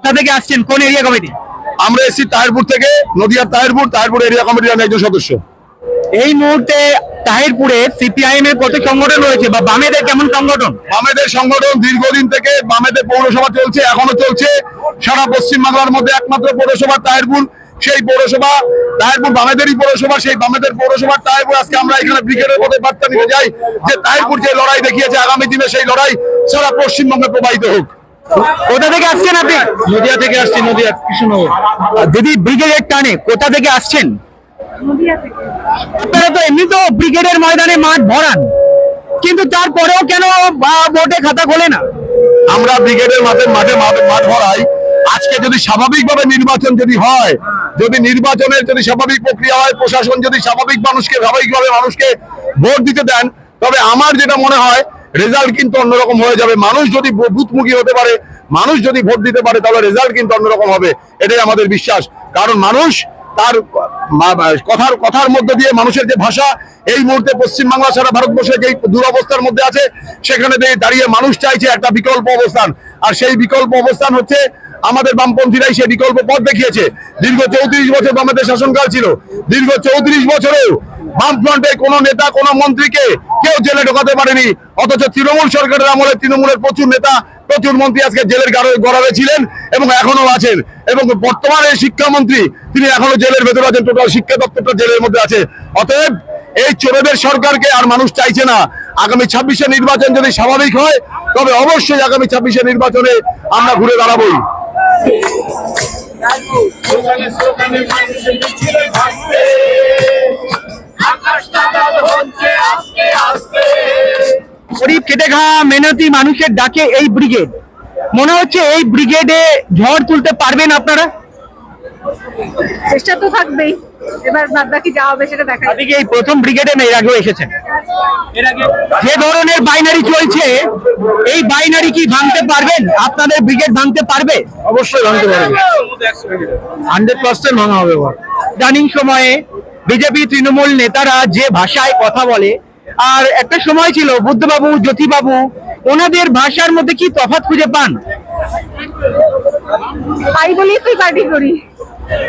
কোথা থেকে আসছেন? কোন এরিয়া কমিটি আমরা এসেছি তাহিরপুর থেকে নদিয়ার তাহিরপুর তাহিরপুর এরিয়া কমিটির আমি একজন সদস্য। এই মুহূর্তে তাহিরপুরে সিপিআইএম এর কত সংগঠন রয়েছে বা বামেদের কেমন সংগঠন? বামেদের সংগঠন দীর্ঘদিন থেকে বামেদের পৌরসভা চলছে এখনও চলছে। সারা পশ্চিম বাংলার মধ্যে একমাত্র পৌরসভা তাহিরপুর সেই পৌরসভা। তাহিরপুর বামেদেরই পৌরসভা সেই বামেদের পৌরসভা তাহিরপুর। আজকে আমরা এখানে ব্রিগেডের মধ্যে বার্তা নিতে যাই যে তাহিরপুর যে লড়াই দেখিয়েছে আগামী দিনে সেই লড়াই সারা পশ্চিমবঙ্গে প্রবাহিত হোক। কোথা থেকে আসছেন আপনি? নদিয়া থেকে আসছি নদিয়া কৃষ্ণনগর। দিদি ব্রিগেডের টানে কোথা থেকে আসছেন? আপনারা তো এমনি তো ব্রিগেডের ময়দানে মাঠ ভরান। কিন্তু তারপরেও কেন ভোটে খাতা খোলে না? আমরা ব্রিগেডের মাঠে মাঠে মাঠে মাঠ ভরাই। আজকে যদি স্বাভাবিকভাবে নির্বাচন যদি হয় যদি নির্বাচনের যদি স্বাভাবিক প্রক্রিয়া হয় প্রশাসন যদি স্বাভাবিক মানুষকে স্বাভাবিকভাবে মানুষকে ভোট দিতে দেন তবে আমার যেটা মনে হয় রেজাল্ট কিন্তু অন্যরকম হয়ে যাবে। মানুষ যদি বুথমুখী হতে পারে, মানুষ যদি ভোট দিতে পারে, তাহলে রেজাল্ট কিন্তু অন্যরকম হবে। এটাই আমাদের বিশ্বাস। কারণ মানুষ তার কথার কথার মধ্যে দিয়ে মানুষের যে ভাষা, এই মুহূর্তে পশ্চিমবাংলা সারা ভারতবর্ষে যে দুরবস্থার মধ্যে আছে, সেখানে দাঁড়িয়ে মানুষ চাইছে একটা বিকল্প অবস্থান। আর সেই বিকল্প অবস্থান হচ্ছে আমাদের বামপন্থীরাই সেই বিকল্প পথ দেখিয়েছে। দীর্ঘ চৌত্রিশ বছর বামেদের শাসনকাল ছিল। দীর্ঘ চৌত্রিশ বছরেও বামফ্রন্টে কোনো নেতা, কোনো মন্ত্রীকে কেউ জেলে ঢোকাতে পারেনি। অথচ তৃণমূল সরকারের আমলে তৃণমূলের প্রচুর নেতা, প্রচুর মন্ত্রী আজকে জেলের গাড়ে গড়াবে ছিলেন এবং এখনও আছেন। এবং বর্তমানে শিক্ষামন্ত্রী, তিনি এখনও জেলের ভেতরে আছেন, টোটাল শিক্ষা দপ্তরটা জেলের মধ্যে আছে। অতএব এই চোরেদের সরকারকে আর মানুষ চাইছে না। আগামী ছাব্বিশে নির্বাচন যদি স্বাভাবিক হয়, তবে অবশ্যই আগামী ছাব্বিশে নির্বাচনে আমরা ঘুরে দাঁড়াবোই। স্লোগানে স্লোগানে গরিব খেটে খাওয়া মেহনতি মানুষের ডাকে এই ব্রিগেড মনে হচ্ছে এই ব্রিগেডে ঝড় তুলতে পারবেন আপনারা? চেষ্টা তো থাকবেই। এবার বাদ বাকি যা হবে সেটা দেখা আপনি এই প্রথম ব্রিগেডে এর আগেও এসেছেন? যে ধরনের বাইনারি চলছে এই বাইনারি কি ভাঙতে পারবেন? আপনাদের ব্রিগেড ভাঙতে পারবে? অবশ্যই ভাঙতে পারবে। হান্ড্রেড পার্সেন্ট ভাঙা হবে ইদানিং সময়ে বিজেপি তৃণমূল নেতারা যে ভাষায় কথা বলে আর একটা সময় ছিল বুদ্ধবাবু জ্যোতিবাবু ওনাদের ভাষার মধ্যে কি তফাৎ খুঁজে পান? পাই বলেই তুই পার্টি করি।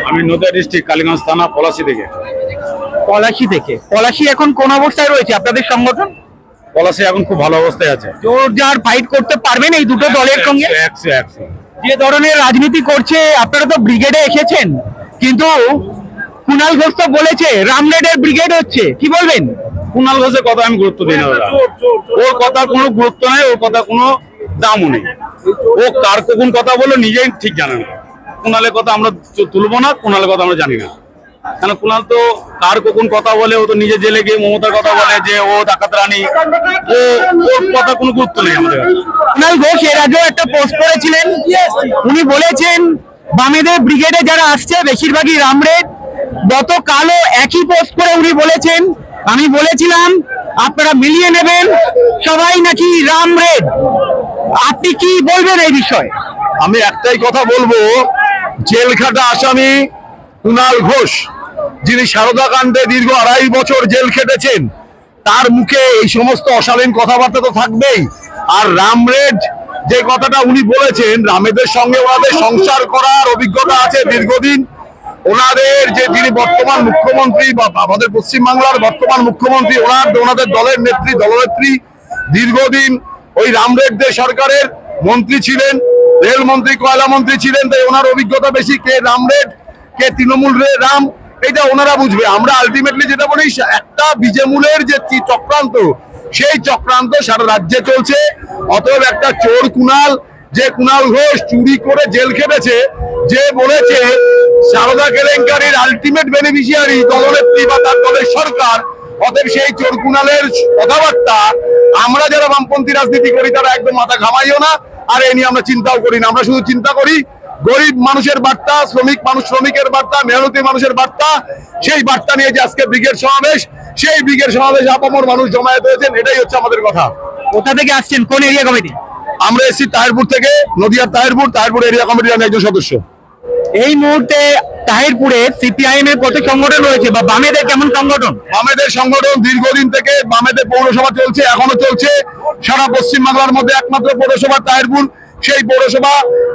আমি নদিয়া ডিস্ট্রিক্ট কালীগঞ্জ থানা পলাশি থেকে। পলাশি থেকে। পলাশি এখন কোন অবস্থায় রয়েছে আপনাদের সংগঠন? পলাশি এখন খুব ভালো অবস্থায় আছে। জোর যার ফাইট করতে পারবেন এই দুটো দলের সঙ্গে? একশো একশো। যে ধরনের রাজনীতি করছে আপনারা তো ব্রিগেডে এসেছেন। কিন্তু কুণাল ঘোষ তো বলেছে রামরেডের ব্রিগেড হচ্ছে। কি বলবেন? কুণাল ঘোষের কথা আমি গুরুত্ব দিই না দাদা। ওর কথা কোনো গুরুত্ব নেই ওর কথা কোনো দামও নেই। ও কার কখন কথা বলে নিজেই ঠিক জানে না। কুণালের কথা আমরা তুলবো না কুণালের কথা আমরা জানি না। কেন কুনাল তো কার কখন কথা বলে ও তো নিজে জেলে গিয়ে মমতার কথা বলে যে ও ডাকাত রানী। ও ওর কথা কোনো গুরুত্ব নেই আমাদের কুনাল ঘোষ এর আগেও একটা পোস্ট করেছিলেন। উনি বলেছেন বামেদের ব্রিগেডে যারা আসছে বেশিরভাগই রামরেড। গতকালও একই পোস্ট করে উনি বলেছেন আমি বলেছিলাম, আপনারা মিলিয়ে নেবেন, সবাই নাকি রাম রেড। আপনি কি বলবেন এই বিষয়ে? আমি একটাই কথা বলব, জেলখাটা আসামি কুণাল ঘোষ, যিনি সারদা কাণ্ডে দীর্ঘ আড়াই বছর জেল খেটেছেন, তার মুখে এই সমস্ত অশালীন কথাবার্তা তো থাকবেই। আর রাম রেড, যে কথাটা উনি বলেছেন, রামেদের সঙ্গে ওনাদের সংসার করার অভিজ্ঞতা আছে দীর্ঘদিন ওনাদের যে যিনি বর্তমান মুখ্যমন্ত্রী বা আমাদের পশ্চিমবাংলার বর্তমান মুখ্যমন্ত্রী, ওনার ওনাদের দলের নেত্রী, দলনেত্রী দীর্ঘদিন ওই রামরেডদের সরকারের মন্ত্রী ছিলেন, রেলমন্ত্রী কয়লা মন্ত্রী ছিলেন, তাই ওনার অভিজ্ঞতা বেশি। কে রামরেড, কে তৃণমূল রে রাম, এটা ওনারা বুঝবে। আমরা আলটিমেটলি যেটা বলি একটা বিজেমূলের যে চক্রান্ত, সেই চক্রান্ত সারা রাজ্যে চলছে। অতএব একটা চোর কুনাল যে কুনাল ঘোষ চুরি করে জেল খেটেছে যে বলেছে সারদা কেলেঙ্কারির আলটিমেট বেনিফিশিয়ারি দলনেত্রী বা তার দলের সরকার। অতএব সেই চোর কুনালের কথাবার্তা আমরা যারা বামপন্থী রাজনীতি করি তারা একদম মাথা ঘামাইও না। আর এই নিয়ে আমরা চিন্তাও করি না। আমরা শুধু চিন্তা করি গরিব মানুষের বার্তা শ্রমিক মানুষ শ্রমিকের বার্তা মেহনতি মানুষের বার্তা সেই বার্তা নিয়ে যে আজকে ব্রিগেড সমাবেশ সেই ব্রিগেড সমাবেশ আপামর মানুষ জমায়েত হয়েছেন এটাই হচ্ছে আমাদের কথা। কোথা থেকে আসছেন? কোন এরিয়া কমিটি আমরা এসেছি তাহিরপুর থেকে নদিয়ার তাহিরপুর তাহিরপুর এরিয়া কমিটির আমি একজন সদস্য। এই মুহূর্তে তাহিরপুরে সিপিআইএম এর কত সংগঠন রয়েছে বা বামেদের কেমন সংগঠন? বামেদের সংগঠন দীর্ঘদিন থেকে বামেদের পৌরসভা চলছে এখনও চলছে। সারা পশ্চিম বাংলার মধ্যে একমাত্র পৌরসভা তাহিরপুর সেই পৌরসভা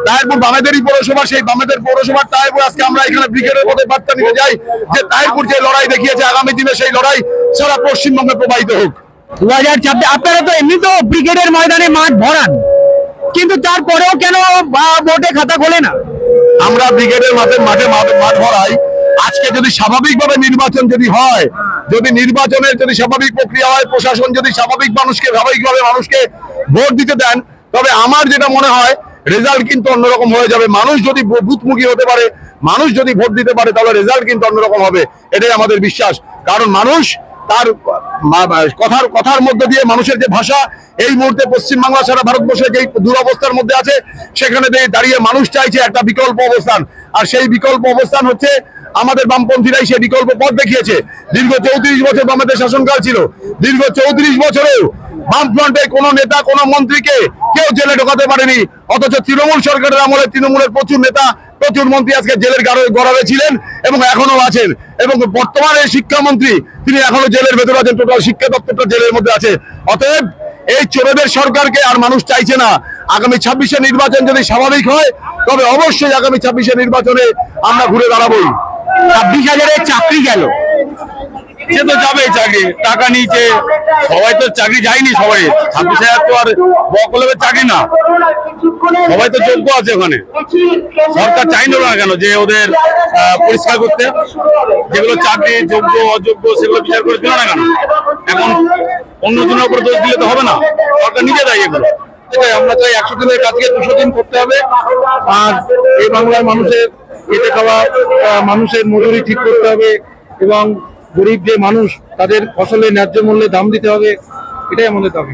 তাহিরপুর বামেদেরই পৌরসভা সেই বামেদের পৌরসভার তাহিরপুর। আজকে আমরা এখানে ব্রিগেডের মধ্যে বার্তা নিতে যাই যে তাহিরপুর যে লড়াই দেখিয়েছে আগামী দিনে সেই লড়াই সারা পশ্চিমবঙ্গে প্রবাহিত হোক। দু হাজার ছাব্বিশ আপনারা তো এমনি তো ব্রিগেডের ময়দানে মাঠ ভরান কিন্তু তারপরেও কেন ভোটে খাতা খোলে না? আমরা ব্রিগেডের মাঠে মাঠে মাঠ ভরাই। আজকে যদি স্বাভাবিকভাবে নির্বাচন যদি হয়, যদি নির্বাচনের যদি স্বাভাবিক প্রক্রিয়া হয়, প্রশাসন যদি স্বাভাবিক মানুষকে, স্বাভাবিকভাবে মানুষকে ভোট দিতে দেন, তবে আমার যেটা মনে হয়, রেজাল্ট কিন্তু অন্যরকম হয়ে যাবে। মানুষ যদি বুথমুখী হতে পারে, মানুষ যদি ভোট দিতে পারে, তাহলে রেজাল্ট কিন্তু অন্যরকম হবে। এটাই আমাদের বিশ্বাস। কারণ মানুষ তার কথার কথার মধ্যে দিয়ে মানুষের যে ভাষা, এই মুহূর্তে পশ্চিমবাংলা সারা ভারতবর্ষে যে দুরবস্থার মধ্যে আছে, সেখানে দাঁড়িয়ে মানুষ চাইছে একটা বিকল্প অবস্থান। আর সেই বিকল্প অবস্থান হচ্ছে আমাদের বামপন্থীরাই সেই বিকল্প পথ দেখিয়েছে। দীর্ঘ চৌত্রিশ বছর বামেদের শাসনকাল ছিল। দীর্ঘ চৌত্রিশ বছরেও বামফ্রন্টে কোনো নেতা, কোনো মন্ত্রীকে কেউ জেলে ঢোকাতে পারেনি। অথচ তৃণমূল সরকারের আমলে তৃণমূলের প্রচুর নেতা প্রচুর মন্ত্রী আজকে জেলের গাড়- গড়াবে ছিলেন এবং এখনও আছেন। এবং বর্তমানে শিক্ষামন্ত্রী, তিনি এখনও জেলের ভেতরে আছেন, টোটাল শিক্ষা দপ্তরটা জেলের মধ্যে আছে। অতএব এই চোরেদের সরকারকে আর মানুষ চাইছে না। আগামী ছাব্বিশে নির্বাচন যদি স্বাভাবিক হয়, তবে অবশ্যই আগামী ছাব্বিশে নির্বাচনে আমরা ঘুরে দাঁড়াবোই। ছাব্বিশ হাজারের চাকরি গেল। সে তো যাবে চাকরি, টাকা নিয়েছে। সবাই তো চাকরি যায়নি সবাই। ছাব্বিশ হাজার তো আর বকলবের চাকরি না। সবাই তো যোগ্য আছে ওখানে। সরকার চাইলো না কেন যে ওদের পরিষ্কার করতে? যেগুলো চাকরি, যোগ্য, অযোগ্য, সেগুলো বিচার করে দিল না কেন? এখন অন্য জনের উপর দোষ দিলে তো হবে না। সরকার নিজে দেয় এগুলো। আমরা চাই একশো দিনের কাজকে দুশো দিন করতে হবে। আর এই বাংলার মানুষের খেটে খাওয়া মানুষের মজুরি ঠিক করতে হবে এবং গরিব যে মানুষ তাদের ফসলের ন্যায্য মূল্যে দাম দিতে হবে এটাই আমাদের দাবি।